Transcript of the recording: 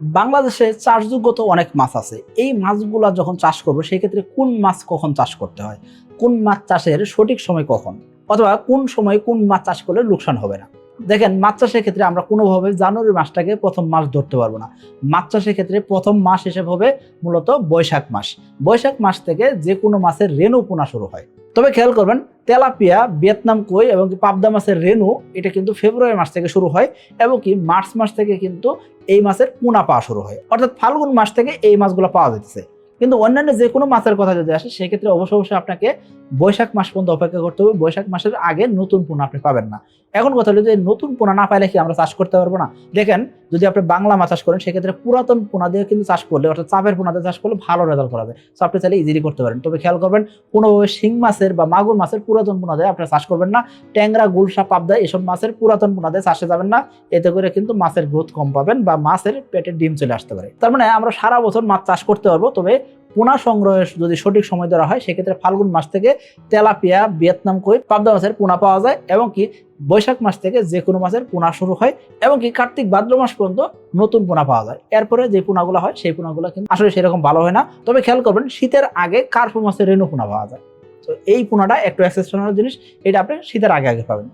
বাংলাদেশে চাষযোগ্য তো অনেক মাছ আছে। এই মাছগুলা যখন চাষ করব, সেক্ষেত্রে কোন মাছ কখন চাষ করতে হয়? কোন মাছ চাষের সঠিক সময় কখন? অথবা কোন সময় কোন মাছ চাষ করলে লোকসান হবে না? দেখেন, মাছ চাষের ক্ষেত্রে আমরা কোনোভাবে জানুয়ারি মাসটাকে প্রথম মাস ধরতে পারব না। মাছ চাষের ক্ষেত্রে প্রথম মাস হিসেবে হবে মূলত বৈশাখ মাস। বৈশাখ মাস থেকে যে কোনো মাছের রেণু পোনা শুরু হয়। তবে খেয়াল করবেন, তেলাপিয়া, ভিয়েতনাম কই এবং কি পাবদা মাছের রেনু এটা কিন্তু ফেব্রুয়ারি মাস থেকে শুরু হয় এবং কি মার্চ মাস থেকে কিন্তু এই মাছের পোনা পাওয়া শুরু হয়। অর্থাৎ ফাল্গুন মাস থেকে এই মাছগুলো পাওয়া যেতেছে কিন্তু অন্যান্য যে কোনো মাছের কথা যদি আসে, সেক্ষেত্রে অবশ্য অবশ্যই আপনাকে বৈশাখ মাস পর্যন্ত অপেক্ষা করতে হবে। বৈশাখ মাসের আগে নতুন পোনা আপনি পাবেন না। এখন কথা হলো যে, নতুন পোনা না পাইলে কি আমরা চাষ করতে পারব না? দেখেন, যদি আপনি বাংলা মাছ চাষ করেন, সেক্ষেত্রে পুরাতন পোনা দিয়ে কিন্তু চাষ করলে, অর্থাৎ চাপের পোনা দিয়ে চাষ করলে ভালো রেজাল্ট করা যায়। সো আপনি চাইলে ইজিলি করতে পারেন। তবে খেয়াল করবেন, কোনোভাবে শিং মাছের বা মাগুর মাছের পুরাতন পোনা দিয়ে আপনি চাষ করবেন না। ট্যাংরা, গুলশা, পাবদা এসব মাছের পুরাতন পোনা দিয়ে চাষে যাবেন না। এতে করে কিন্তু মাছের গ্রোথ কম পাবেন বা মাছের পেটে ডিম চলে আসতে পারে। তার মানে আমরা সারা বছর মাছ চাষ করতে পারব। তবে পোনা সংগ্রহের যদি সঠিক সময় ধরা হয়, সেক্ষেত্রে ফাল্গুন মাস থেকে তেলাপিয়া, ভিয়েতনাম কই, পাবদা মাছের পোনা পাওয়া যায় এবং কি বৈশাখ মাস থেকে যে কোনো মাছের পোনা শুরু হয় এবং কি কার্তিক ভাদ্র মাস পর্যন্ত নতুন পোনা পাওয়া যায়। এরপরে যে পোনাগুলো হয়, সেই পোনাগুলো কিন্তু আসলে সেরকম ভালো হয় না। তবে খেয়াল করবেন, শীতের আগে কার্পু মাছের রেণু পোনা পাওয়া যায়। তো এই পোনাটা একটু এক্সেপশনাল জিনিস, এটা আপনি শীতের আগে আগে পাবেন।